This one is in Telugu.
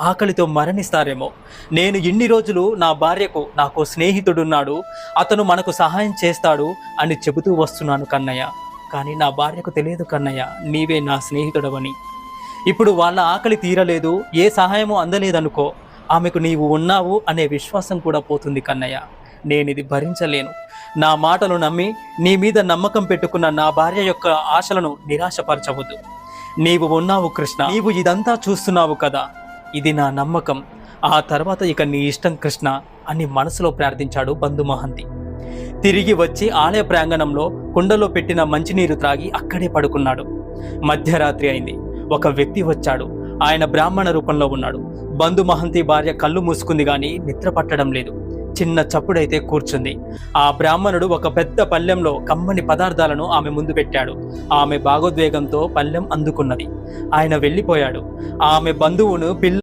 ఆకలితో మరణిస్తారేమో. నేను ఇన్ని రోజులు నా భార్యకు నాకు స్నేహితుడున్నాడు అతను మనకు సహాయం చేస్తాడు అని చెబుతూ వస్తున్నాను కన్నయ్య. కానీ నా భార్యకు తెలియదు కన్నయ్య నీవే నా స్నేహితుడవని. ఇప్పుడు వాళ్ళ ఆకలి తీరలేదు ఏ సహాయము అందలేదనుకో ఆమెకు నీవు ఉన్నావు అనే విశ్వాసం కూడా పోతుంది కన్నయ్య. నేను ఇది భరించలేను. నా మాటలు నమ్మి నీ మీద నమ్మకం పెట్టుకున్న నా భార్య యొక్క ఆశలను నిరాశపరచవద్దు. నీవు ఉన్నావు కృష్ణ నీవు ఇదంతా చూస్తున్నావు కదా. ఇది నా నమ్మకం. ఆ తర్వాత ఇక నీ ఇష్టం కృష్ణ అని మనసులో ప్రార్థించాడు బంధు మహంతి. తిరిగి వచ్చి ఆలయ ప్రాంగణంలో కుండలో పెట్టిన మంచినీరు త్రాగి అక్కడే పడుకున్నాడు. మధ్యరాత్రి అయింది. ఒక వ్యక్తి వచ్చాడు. ఆయన బ్రాహ్మణ రూపంలో ఉన్నాడు. బంధు మహంతి భార్య కళ్ళు మూసుకుంది కానీ నిద్ర పట్టడం లేదు. చిన్న చప్పుడైతే కూర్చుంది. ఆ బ్రాహ్మణుడు ఒక పెద్ద పళ్ళెంలో కమ్మని పదార్థాలను ఆమె ముందు పెట్టాడు. ఆమె భాగోద్వేగంతో పళ్ళెం అందుకున్నది. ఆయన వెళ్ళిపోయాడు. ఆమె బంధువును పిల్ల